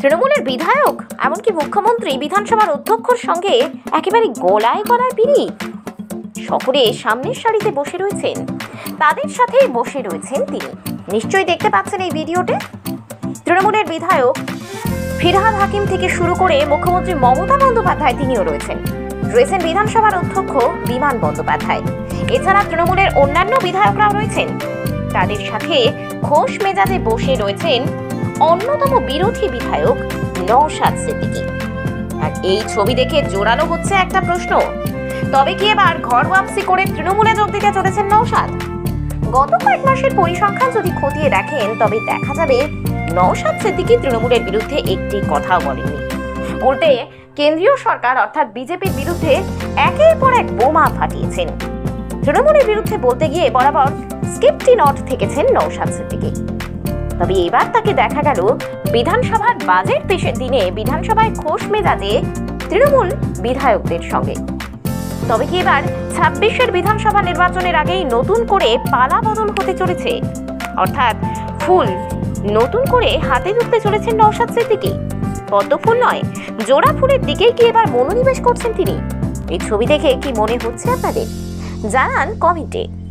তৃণমূলের বিধায়ক, এমনকি মুখ্যমন্ত্রী, বিধানসভার অধ্যক্ষর সঙ্গে একেবারে গলায় গলায় পিড়ি সকলে সামনের সারিতে বসে রয়েছেন। তাদের সাথেই বসে রয়েছেন তিনি। নিশ্চয়ই দেখতে পাচ্ছেন এই ভিডিওতে? তৃণমূলের বিধায়ক ফিরহাদ হাকিম থেকে শুরু করে মুখ্যমন্ত্রী মমতা বন্দ্যোপাধ্যায় তিনিও রয়েছেন। রয়েছেন বিধানসভার অধ্যক্ষ বিমান বন্দ্যোপাধ্যায়। এছাড়া তৃণমূলের অন্যান্য বিধায়করাও রয়েছেন। তাদের সাথে খোশ মেজাজে বসে রয়েছেন অন্যতম বিরোধী বিধায়ক নওশাদ সিদ্দিকী। আর এই ছবি দেখে জোরালো হচ্ছে একটা প্রশ্ন। তবে কি এবার ঘর ওয়াপসি করে তৃণমূলে যোগ দিতে চলেছেন নওশাদ? গত কয়েক মাসের পরিসংখ্যান যদি খতিয়ে দেখেন, তবে দেখা যাবে নওশাদ সিদ্দিকী তৃণমূলের বিরুদ্ধে একটি কথাও বলেননি। উল্টে কেন্দ্রীয় সরকার, অর্থাৎ বিজেপির বিরুদ্ধে একের পর এক বোমা ফাটিয়েছেন। তৃণমূলের বিরুদ্ধে বলতে গিয়ে বরাবর স্কিপটি নট থেকেছেন নওশাদ সিদ্দিকী। তবে এবার তাকে দেখা গেল বিধানসভার বাজেট পেশের দিনে বিধানসভায় খোশ মেজাজে তৃণমূল বিধায়কদের সঙ্গে। তবে কি এবার ছাব্বিশের বিধানসভা নির্বাচনের আগেই নতুন করে পালা বদল হতে চলেছে? অর্থাৎ ফুল নতুন করে হাতে তুলতে চলেছেন নওশাদ সিদ্দিকী। পদ্ম ফুল নয়, জোড়া ফুলের দিকেই কি এবার মনোনিবেশ করছেন তিনি? এই ছবি দেখে কি মনে হচ্ছে আপনাদের? জানান কমেন্টে।